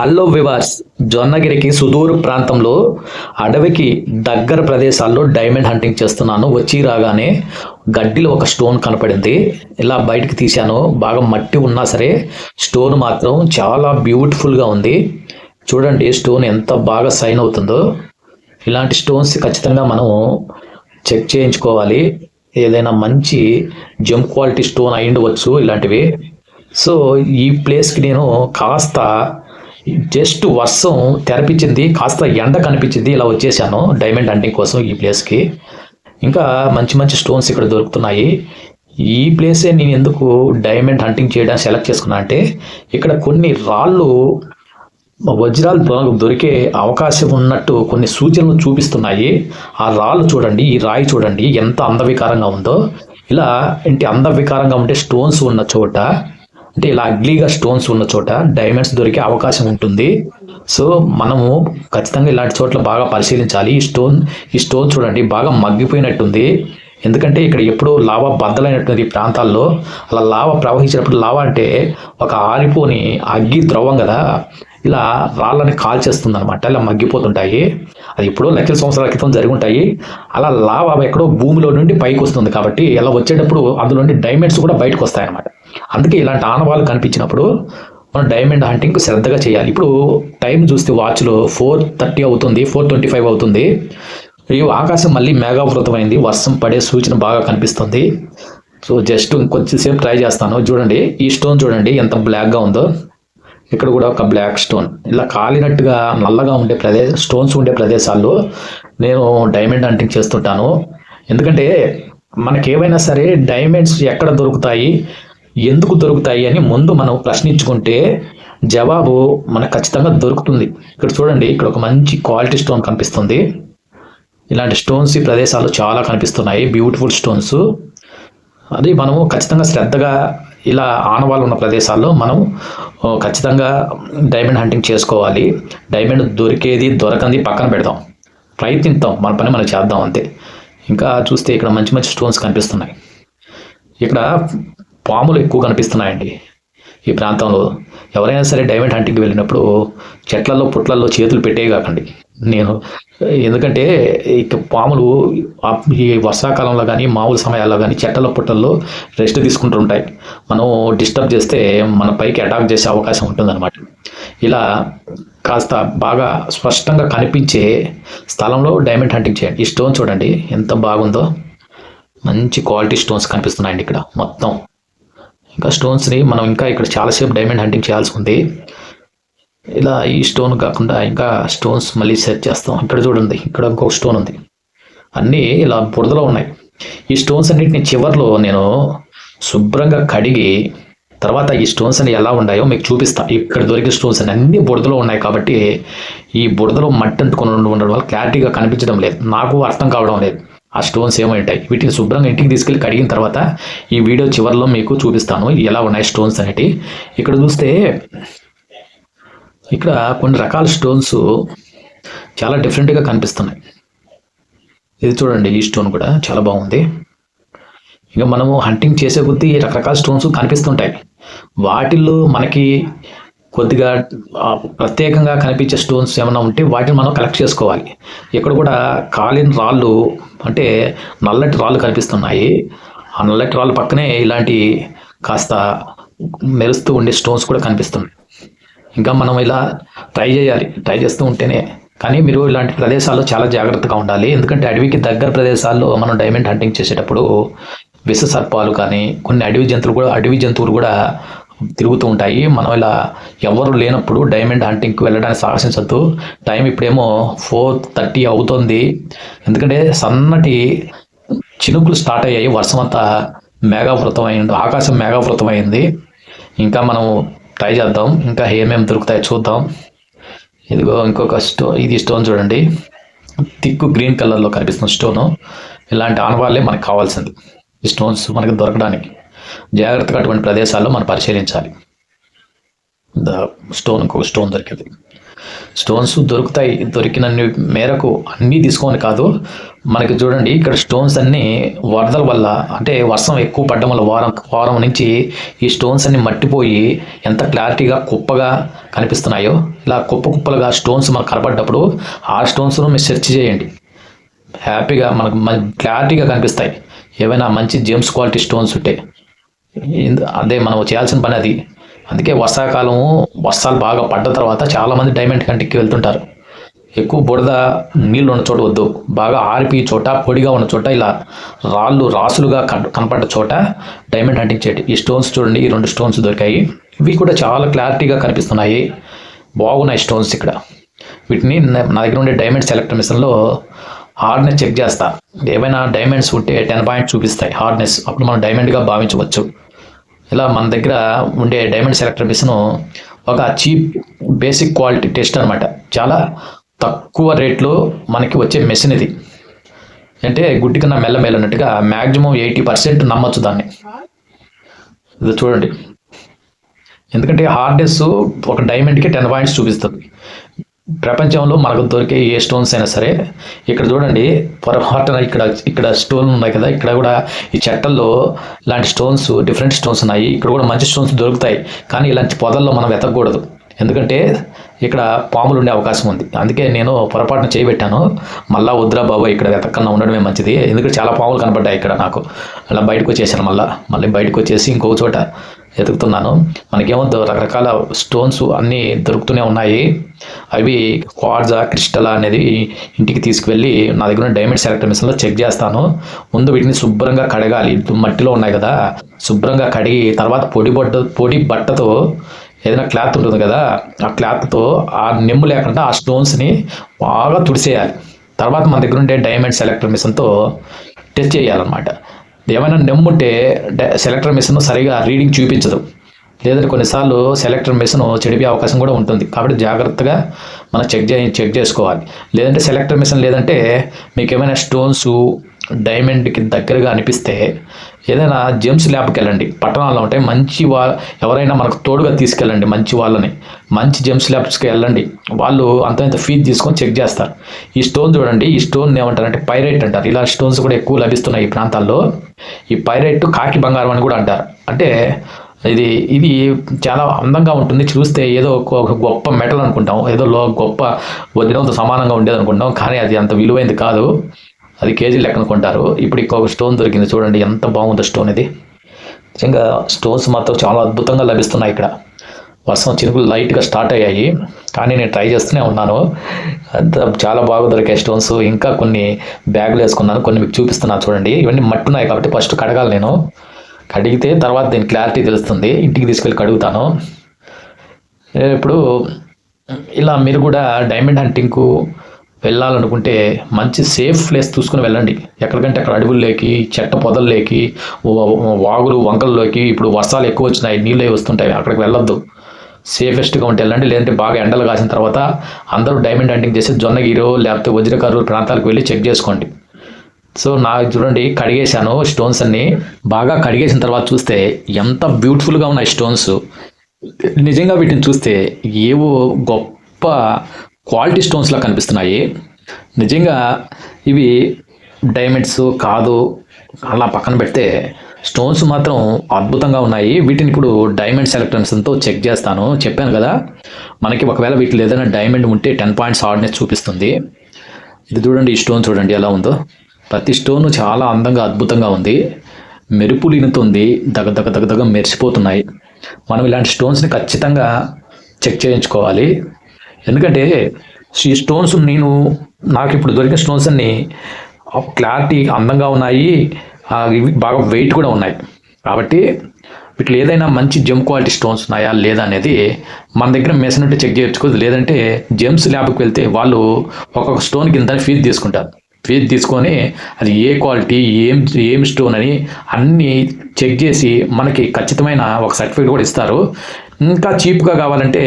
Hello వివాస్ జొన్నగిరికి సుదూర ప్రాంతంలో అడవికి దగ్గర ప్రదేశాల్లో డైమండ్ హంటింగ్ చేస్తున్నాను. వచ్చి రాగానే గడ్డిలో ఒక స్టోన్ కనపడింది. ఇలా బయటికి తీశాను. బాగా మట్టి ఉన్నా సరే స్టోన్ మాత్రం చాలా బ్యూటిఫుల్గా ఉంది. చూడండి స్టోన్ ఎంత బాగా సైన్ అవుతుందో. ఇలాంటి స్టోన్స్ ఖచ్చితంగా మనం చెక్ చేయించుకోవాలి. ఏదైనా మంచి జమ్ క్వాలిటీ స్టోన్ అయి ఉండవచ్చు ఇలాంటివి. సో ఈ ప్లేస్కి నేను కాస్త జస్ట్ వర్షం తెరపించింది కాస్త ఎండ కనిపించింది ఇలా వచ్చేసాను. డైమండ్ హంటింగ్ కోసం ఈ ప్లేస్కి ఇంకా మంచి మంచి స్టోన్స్ ఇక్కడ దొరుకుతున్నాయి. ఈ ప్లేసే నేను ఎందుకు డైమండ్ హంటింగ్ చేయడానికి సెలెక్ట్ చేసుకున్నా అంటే ఇక్కడ కొన్ని రాళ్ళు వజ్రాలు దొ- దొరికే అవకాశం ఉన్నట్టు కొన్ని సూచనలు చూపిస్తున్నాయి. ఆ రాళ్ళు చూడండి ఈ రాయి చూడండి ఎంత అందవికారంగా ఉందో. ఇలా ఇంటి అందవికారంగా ఉంటే స్టోన్స్ ఉన్న చోట అంటే ఇలా అగ్లీగా స్టోన్స్ ఉన్న చోట డైమండ్స్ దొరికే అవకాశం ఉంటుంది. సో మనము ఖచ్చితంగా ఇలాంటి చోట్ల బాగా పరిశీలించాలి. ఈ స్టోన్ ఈ స్టోన్ చూడండి బాగా మగ్గిపోయినట్టుంది. ఎందుకంటే ఇక్కడ ఎప్పుడూ లావా బద్దలైనటువంటి ఈ ప్రాంతాల్లో అలా లావా ప్రవహించినప్పుడు లావా అంటే ఒక ఆరిపోని అగ్గి ద్రవం కదా. ఇలా రాళ్ళని కాల్చేస్తుంది అనమాట ఇలా మగ్గిపోతుంటాయి. అది ఎప్పుడో లక్షల సంవత్సరాల క్రితం జరిగి ఉంటాయి అలా లావా ఎక్కడో భూమిలో నుండి పైకి వస్తుంది కాబట్టి ఇలా వచ్చేటప్పుడు అందులో నుండి డైమండ్స్ కూడా బయటకు వస్తాయన్నమాట అందుకే ఇలాంటి ఆనవాళ్ళు కనిపించినప్పుడు మనం డైమండ్ హంటింగ్ శ్రద్ధగా చేయాలి. ఇప్పుడు టైం చూస్తే వాచ్లో ఫోర్ థర్టీ అవుతుంది ఫోర్ ట్వంటీ ఫైవ్ అవుతుంది. ఈ ఆకాశం మళ్ళీ మేఘావృతమైంది వర్షం పడే సూచన బాగా కనిపిస్తుంది. సో జస్ట్ ఇంకొంచెంసేపు ట్రై చేస్తాను. చూడండి ఈ స్టోన్ చూడండి ఎంత బ్లాక్గా ఉందో. ఇక్కడ కూడా ఒక బ్లాక్ స్టోన్. ఇలా కాలినట్టుగా నల్లగా ఉండే ప్రదేశ స్టోన్స్ ఉండే ప్రదేశాల్లో నేను డైమండ్ హంటింగ్ చేస్తుంటాను. ఎందుకంటే మనకి సరే డైమండ్స్ ఎక్కడ దొరుకుతాయి ఎందుకు దొరుకుతాయి అని ముందు మనం ప్రశ్నించుకుంటే జవాబు మనకు ఖచ్చితంగా దొరుకుతుంది. ఇక్కడ చూడండి ఇక్కడ ఒక మంచి క్వాలిటీ స్టోన్ కనిపిస్తుంది. ఇలాంటి స్టోన్స్ ఈ ప్రదేశాలు చాలా కనిపిస్తున్నాయి బ్యూటిఫుల్ స్టోన్స్. అది మనము ఖచ్చితంగా శ్రద్ధగా ఇలా ఆనవాళ్ళు ఉన్న ప్రదేశాల్లో మనం ఖచ్చితంగా డైమండ్ హంటింగ్ చేసుకోవాలి. డైమండ్ దొరికేది దొరకంది పక్కన పెడదాం ప్రయత్నిద్దాం మన పని మనం చేద్దాం అంతే. ఇంకా చూస్తే ఇక్కడ మంచి మంచి స్టోన్స్ కనిపిస్తున్నాయి. ఇక్కడ పాములు ఎక్కువ కనిపిస్తున్నాయండి. ఈ ప్రాంతంలో ఎవరైనా సరే డైమండ్ హంటింగ్కి వెళ్ళినప్పుడు చెట్లలో పుట్లలో చేతులు పెట్టే కాకండి. నేను ఎందుకంటే ఇక పాములు ఈ వర్షాకాలంలో కానీ మామూలు సమయాల్లో కానీ చెట్ల పుట్టల్లో రెస్ట్ తీసుకుంటుంటాయి. మనం డిస్టర్బ్ చేస్తే మన పైకి అటాక్ చేసే అవకాశం ఉంటుందన్నమాట. ఇలా కాస్త బాగా స్పష్టంగా కనిపించే స్థలంలో డైమండ్ హంటింగ్ చేయండి. ఈ స్టోన్ చూడండి ఎంత బాగుందో. మంచి క్వాలిటీ స్టోన్స్ కనిపిస్తున్నాయండి ఇక్కడ మొత్తం. ఇంకా స్టోన్స్ని మనం ఇంకా ఇక్కడ చాలాసేపు డైమండ్ హంటింగ్ చేయాల్సి ఉంది. ఇలా ఈ స్టోన్ కాకుండా ఇంకా స్టోన్స్ మళ్ళీ సెట్ చేస్తాం. ఇక్కడ చూడండి ఇక్కడ ఇంకొక స్టోన్ ఉంది. అన్నీ ఇలా బురదలో ఉన్నాయి. ఈ స్టోన్స్ అన్నిటిని చివర్లో నేను శుభ్రంగా కడిగి తర్వాత ఈ స్టోన్స్ అని ఎలా ఉన్నాయో మీకు చూపిస్తా. ఇక్కడ దొరికే స్టోన్స్ అని అన్ని బురదలో ఉన్నాయి కాబట్టి ఈ బురదలో మట్టి అంటుకుని ఉండడం వల్ల క్లారిటీగా కనిపించడం లేదు. నాకు అర్థం కావడం లేదు. ఆ స్టోన్స్ ఏమై ఉంటాయి. వీటిని శుభ్రంగా ఇంటికి తీసుకెళ్ళి కడిగిన తర్వాత ఈ వీడియో చివరిలో మీకు చూపిస్తాను. ఎలా ఉన్నాయి స్టోన్స్ అనేటి. ఇక్కడ చూస్తే ఇక్కడ కొన్ని రకాల స్టోన్స్ చాలా డిఫరెంట్గా కనిపిస్తున్నాయి. ఇది చూడండి ఈ స్టోన్ కూడా చాలా బాగుంది. ఇంకా మనము హంటింగ్ చేసే కొద్దీ రకరకాల స్టోన్స్ కనిపిస్తుంటాయి. వాటిల్లో మనకి కొద్దిగా ప్రత్యేకంగా కనిపించే స్టోన్స్ ఏమైనా ఉంటే వాటిని మనం కలెక్ట్ చేసుకోవాలి. ఇక్కడ కూడా కాలిన రాళ్ళు అంటే నల్లటి రాళ్ళు కనిపిస్తున్నాయి. ఆ నల్లటి రాళ్ళ పక్కనే ఇలాంటి కాస్త మెరుస్తూ ఉండే స్టోన్స్ కూడా కనిపిస్తున్నాయి. ఇంకా మనం ఇలా ట్రై చేయాలి. ట్రై చేస్తూ ఉంటేనే. కానీ మీరు ఇలాంటి ప్రదేశాల్లో చాలా జాగ్రత్తగా ఉండాలి. ఎందుకంటే అడవికి దగ్గర ప్రదేశాల్లో మనం డైమండ్ హంటింగ్ చేసేటప్పుడు విష సర్పాలు కానీ కొన్ని అడవి జంతువులు కూడా అడవి జంతువులు కూడా తిరుగుతూ ఉంటాయి. మనం ఇలా ఎవరు లేనప్పుడు డైమండ్ హంటింగ్కి వెళ్ళడానికి సాహసించద్దు. టైం ఇప్పుడేమో ఫోర్ థర్టీ అవుతుంది. ఎందుకంటే సన్నటి చినుకులు స్టార్ట్ అయ్యాయి. వర్షం అంతా మేఘావృతం అయింది. ఆకాశం మేఘావృతం అయింది. ఇంకా మనం ట్రై చేద్దాం. ఇంకా ఏమేమి దొరుకుతాయో చూద్దాం. ఇదిగో ఇంకొక స్టో ఇది స్టోన్ చూడండి. థిక్ గ్రీన్ కలర్లో కనిపిస్తున్న స్టోను. ఇలాంటి ఆనవాళ్ళే మనకు కావాల్సింది. ఈ స్టోన్స్ మనకి దొరకడానికి. జాగ్రత్తగా అటువంటి ప్రదేశాల్లో మనం పరిశీలించాలి. ద స్టోన్ ఇంకొక స్టోన్ దొరికింది. స్టోన్స్ దొరుకుతాయి దొరికినన్ని మేరకు అన్నీ తీసుకోని కాదు. మనకి చూడండి ఇక్కడ స్టోన్స్ అన్నీ వరదల వల్ల అంటే వర్షం ఎక్కువ పడడం వల్ల వారం వారం నుంచి ఈ స్టోన్స్ అన్ని మట్టిపోయి ఎంత క్లారిటీగా కుప్పగా కనిపిస్తున్నాయో ఇలా కుప్ప కుప్పలుగా స్టోన్స్ మనకు కనపడ్డప్పుడు ఆ స్టోన్స్ను మీరు సెర్చ్ చేయండి. హ్యాపీగా మనకు మ- క్లారిటీగా కనిపిస్తాయి. ఏవైనా మంచి జేమ్స్ క్వాలిటీ స్టోన్స్ ఉంటే. అదే మనం చేయాల్సిన పని అది. అందుకే వర్షాకాలం వర్షాలు బాగా పడ్డ తర్వాత చాలామంది డైమండ్ కంటికి వెళ్తుంటారు. ఎక్కువ బురద నీళ్ళు ఉన్న చోట వద్దు. బాగా ఆరిపి చోట పొడిగా ఉన్న చోట ఇలా రాళ్ళు రాసులుగా కనపడ్డ చోట డైమండ్ హంటింగ్ చేయండి. ఈ స్టోన్స్ చూడండి ఈ రెండు స్టోన్స్ దొరికాయి. ఇవి కూడా చాలా క్లారిటీగా కనిపిస్తున్నాయి. బాగున్నాయి స్టోన్స్ ఇక్కడ. వీటిని నా నా దగ్గర ఉండే డైమండ్ సెలెక్టర్ మిషన్లో హార్డ్నెస్ చెక్ చేస్తా. ఏమైనా డైమండ్స్ ఉంటే టెన్ పాయింట్స్ చూపిస్తాయి హార్డ్నెస్ అప్పుడు మనం డైమండ్గా భావించవచ్చు. ఇలా మన దగ్గర ఉండే డైమండ్ సెలెక్టర్ మిషన్ ఒక చీప్ బేసిక్ క్వాలిటీ టెస్ట్ అనమాట చాలా తక్కువ రేట్లో మనకి వచ్చే మెషిన్ ఇది. అంటే గుడ్డి కన్నా మెల్ల అన్నట్టుగా మ్యాక్సిమం ఎయిటీ పర్సెంట్ నమ్మచ్చు దాన్ని. ఇది చూడండి. ఎందుకంటే హార్డ్నెస్ ఒక డైమండ్కి టెన్ పాయింట్స్ చూపిస్తుంది. ప్రపంచంలో మనకు దొరికే ఏ స్టోన్స్ అయినా సరే ఇక్కడ చూడండి పొరపాటున ఇక్కడ ఇక్కడ స్టోన్ ఉన్నాయి కదా ఇక్కడ కూడా ఈ చెట్టల్లో ఇలాంటి స్టోన్స్ డిఫరెంట్ స్టోన్స్ ఉన్నాయి. ఇక్కడ కూడా మంచి స్టోన్స్ దొరుకుతాయి కానీ ఇలాంటి పొదల్లో మనం వెతకూడదు ఎందుకంటే ఇక్కడ పాములు ఉండే అవకాశం ఉంది. అందుకే నేను పొరపాటున చేయబెట్టాను. మళ్ళా వద్దురా బాబు ఇక్కడ వెతకన్నా ఉండడమే మంచిది. ఎందుకంటే చాలా పాములు కనపడ్డాయి ఇక్కడ నాకు. అలా బయటకు వచ్చేసాను మళ్ళీ. మళ్ళీ బయటకు వచ్చేసి ఇంకో చోట వెతుకుతున్నాను మనకేమో దో- రకరకాల స్టోన్స్ అన్నీ దొరుకుతూనే ఉన్నాయి. అవి క్వార్జా క్రిస్టలా అనేది ఇంటికి తీసుకువెళ్ళి నా దగ్గర ఉన్న డైమండ్ సెలెక్టర్ మిషన్లో చెక్ చేస్తాను. ముందు వీటిని శుభ్రంగా కడగాలి. మట్టిలో ఉన్నాయి కదా. శుభ్రంగా కడిగి తర్వాత పొడి బట్ట పొడి బట్టతో ఏదైనా క్లాత్ ఉంటుంది కదా ఆ క్లాత్తో ఆ నెమ్ము లేకుండా ఆ స్టోన్స్ని బాగా తుడిసేయాలి. తర్వాత మన దగ్గర ఉండే డైమండ్ సెలెక్టర్ మిషన్తో టెస్ట్ చేయాలన్నమాట. ఏమైనా నెమ్ముంటే సెలెక్టర్ మిషన్ సరిగా రీడింగ్ చూపించదు. లేదంటే కొన్నిసార్లు సెలెక్టర్ మిషన్ చెడిపోయే అవకాశం కూడా ఉంటుంది. కాబట్టి జాగ్రత్తగా మనం చెక్ చే చెక్ చేసుకోవాలి. లేదంటే సెలెక్టర్ మిషన్ లేదంటే మీకు ఏమైనా స్టోన్స్ డైమండ్కి దగ్గరగా అనిపిస్తే ఏదైనా జెమ్స్ ల్యాబ్కి వెళ్ళండి. పట్టణాల్లో ఉంటే మంచి వా ఎవరైనా మనకు తోడుగా తీసుకెళ్ళండి మంచి వాళ్ళని. మంచి జెమ్స్ ల్యాబ్స్కి వెళ్ళండి. వాళ్ళు అంత ఇంత ఫీజు తీసుకొని చెక్ చేస్తారు. ఈ స్టోన్ చూడండి. ఈ స్టోన్ ఏమంటారంటే పైరైట్ అంటారు. ఇలా స్టోన్స్ కూడా ఎక్కువ లభిస్తున్నాయి ఈ ప్రాంతాల్లో. ఈ పైరైట్ కాకి బంగారం అని కూడా అంటారు. అంటే ఇది ఇది చాలా అందంగా ఉంటుంది. చూస్తే ఏదో ఒక ఒక గొప్ప మెటల్ అనుకుంటాం. ఏదో లో గొప్ప వదినంతో సమానంగా ఉండేది అనుకుంటాం కానీ అది అంత విలువైంది కాదు. అది కేజీ లెక్కన కొంటారు. ఇప్పుడు ఇంకొక స్టోన్ దొరికింది చూడండి ఎంత బాగుందో స్టోన్ ఇది. నిజంగా స్టోన్స్ మాత్రం చాలా అద్భుతంగా లభిస్తున్నాయి ఇక్కడ. వర్షం చినుకులు లైట్గా స్టార్ట్ అయ్యాయి. కానీ నేను ట్రై చేస్తూనే ఉన్నాను. అంత చాలా బాగా దొరికాయి స్టోన్స్. ఇంకా కొన్ని బ్యాగులు వేసుకున్నాను కొన్ని మీకు చూపిస్తున్నాను చూడండి. ఇవన్నీ మట్టున్నాయి కాబట్టి ఫస్ట్ కడగాలి నేను. కడిగితే తర్వాత దీని క్లారిటీ తెలుస్తుంది. ఇంటికి తీసుకెళ్ళి కడుగుతాను. ఇప్పుడు ఇలా మీరు కూడా డైమండ్ హంటింగ్కు వెళ్ళాలనుకుంటే మంచి సేఫ్ ప్లేస్ చూసుకుని వెళ్ళండి. ఎక్కడికంటే అక్కడ అడవుల్లోకి చెట్ట పొదల్లోకి లేకి వాగులు వంకల్లోకి ఇప్పుడు వర్షాలు ఎక్కువ వచ్చినాయి నీళ్ళు అవి వస్తుంటాయి అక్కడికి వెళ్ళొద్దు. సేఫెస్ట్గా ఉంటే వెళ్ళండి లేదంటే బాగా ఎండలు కాసిన తర్వాత అందరూ డైమండ్ హంటింగ్ చేసి జొన్నగిరో లేకపోతే వజ్రకర్రూరు ప్రాంతాలకు వెళ్ళి చెక్ చేసుకోండి. సో నాకు చూడండి కడిగేశాను స్టోన్స్ అన్ని. బాగా కడిగేసిన తర్వాత చూస్తే ఎంత బ్యూటిఫుల్గా ఉన్నాయి స్టోన్స్ నిజంగా వీటిని చూస్తే ఏవో గొప్ప క్వాలిటీ స్టోన్స్లా కనిపిస్తున్నాయి. నిజంగా ఇవి డైమండ్స్ కాదు. అలా పక్కన పెడితే స్టోన్స్ మాత్రం అద్భుతంగా ఉన్నాయి. వీటిని ఇప్పుడు డైమండ్ సెలెక్టర్స్తో చెక్ చేస్తాను. చెప్పాను కదా మనకి ఒకవేళ వీటిలో ఏదైనా డైమండ్ ఉంటే టెన్ పాయింట్స్ హార్డ్నెస్ చూపిస్తుంది. ఇది చూడండి ఈ స్టోన్ చూడండి ఎలా ఉందో. ప్రతి స్టోన్ చాలా అందంగా అద్భుతంగా ఉంది. మెరుపులు ఇనుతుంది దగ దగ దగ దగ మెరిసిపోతున్నాయి. మనం ఇలాంటి స్టోన్స్ని ఖచ్చితంగా చెక్ చేయించుకోవాలి. ఎందుకంటే ఈ స్టోన్స్ నేను నాకు ఇప్పుడు దొరికిన స్టోన్స్ అన్ని క్లారిటీ అందంగా ఉన్నాయి. బాగా వెయిట్ కూడా ఉన్నాయి. కాబట్టి వీటిలో ఏదైనా మంచి జెమ్ క్వాలిటీ స్టోన్స్ ఉన్నాయా లేదా అనేది మన దగ్గర మెషిన్ ఉంటే చెక్ చేయొచ్చుకోదు లేదంటే జెమ్స్ ల్యాబ్కి వెళ్తే వాళ్ళు ఒక్కొక్క స్టోన్కి ఇంత ఫీజు తీసుకుంటారు. ఫీజు తీసుకొని అది ఏ క్వాలిటీ ఏం ఏం స్టోన్ అని అన్నీ చెక్ చేసి మనకి ఖచ్చితమైన ఒక సర్టిఫికేట్ కూడా ఇస్తారు. ఇంకా చీప్గా కావాలంటే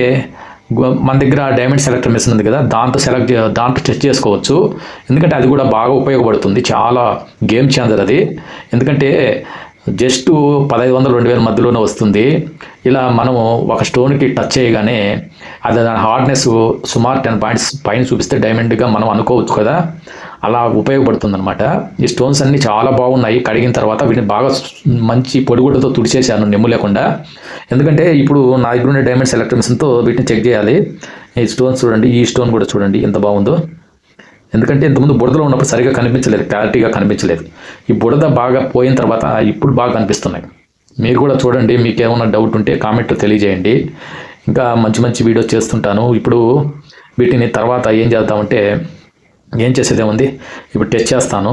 మన దగ్గర డైమండ్ సెలెక్టర్ మిషన్ ఉంది కదా దాంతో సెలెక్ట్ దాంతో టెస్ట్ చేసుకోవచ్చు. ఎందుకంటే అది కూడా బాగా ఉపయోగపడుతుంది. చాలా గేమ్ చేంజర్ అది. ఎందుకంటే జస్ట్ పదహైదు వందలు రెండు వేల మధ్యలోనే వస్తుంది. ఇలా మనము ఒక స్టోన్కి టచ్ చేయగానే అది దాని హార్డ్నెస్ సుమారు టెన్ పాయింట్స్ పైన చూపిస్తే డైమండ్గా మనం అనుకోవచ్చు కదా. అలా ఉపయోగపడుతుంది అనమాట ఈ స్టోన్స్ అన్నీ చాలా బాగున్నాయి. కడిగిన తర్వాత వీటిని బాగా మంచి పొడిగుడ్డతో తుడిచేసాను నెమ్ము లేకుండా. ఎందుకంటే ఇప్పుడు నా దగ్గర ఉండే డైమండ్స్ ఎలక్ట్రిషన్తో వీటిని చెక్ చేయాలి. ఈ స్టోన్స్ చూడండి ఈ స్టోన్ కూడా చూడండి ఎంత బాగుందో. ఎందుకంటే ఇంతకుముందు బురదలో ఉన్నప్పుడు సరిగా కనిపించలేదు క్లారిటీగా కనిపించలేదు. ఈ బురద బాగా పోయిన తర్వాత ఇప్పుడు బాగా కనిపిస్తున్నాయి. మీరు కూడా చూడండి మీకు ఏమైనా డౌట్ ఉంటే కామెంట్లో తెలియజేయండి. ఇంకా మంచి మంచి వీడియోస్ చేస్తుంటాను. ఇప్పుడు వీటిని తర్వాత ఏం చేద్దామంటే ఏం చేసేదే ఉంది ఇప్పుడు టెస్ట్ చేస్తాను.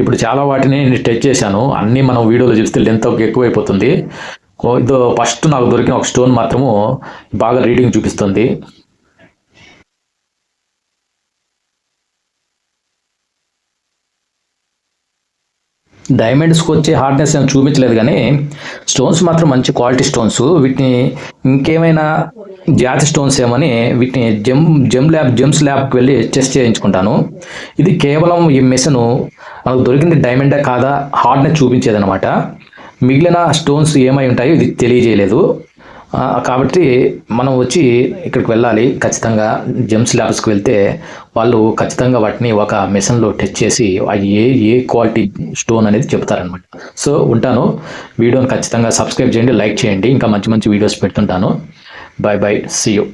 ఇప్పుడు చాలా వాటిని నేను టెస్ట్ చేశాను. అన్నీ మనం వీడియోలో చూస్తే లెంత్ ఎక్కువైపోతుంది. ఇదో ఫస్ట్ నాకు దొరికిన ఒక స్టోన్ మాత్రము బాగా రీడింగ్ చూపిస్తుంది. డైమండ్స్కి వచ్చే హార్డ్నెస్ నేను చూపించలేదు కానీ స్టోన్స్ మాత్రం మంచి క్వాలిటీ స్టోన్స్. వీటిని ఇంకేమైనా జాతి స్టోన్స్ ఏమని వీటిని జెమ్ జెమ్ ల్యాబ్ జెమ్స్ ల్యాబ్కి వెళ్ళి టెస్ట్ చేయించుకుంటాను. ఇది కేవలం ఈ మెషిన్ మనకు దొరికింది డైమండే కాదా? హార్డ్నెస్ చూపించేది అనమాట మిగిలిన స్టోన్స్ ఏమై ఉంటాయో ఇది తెలియజేయలేదు. కాబట్టి మనం వచ్చి ఇక్కడికి వెళ్ళాలి. ఖచ్చితంగా జెమ్స్ ల్యాబ్స్కి వెళ్తే వాళ్ళు ఖచ్చితంగా వాటిని ఒక మిషన్లో టెస్ట్ చేసి అవి ఏ ఏ క్వాలిటీ స్టోన్ అనేది చెప్తారనమాట సో ఉంటాను. వీడియోని ఖచ్చితంగా సబ్స్క్రైబ్ చేయండి లైక్ చేయండి. ఇంకా మంచి మంచి videos పెడుతుంటాను. Bye bye see you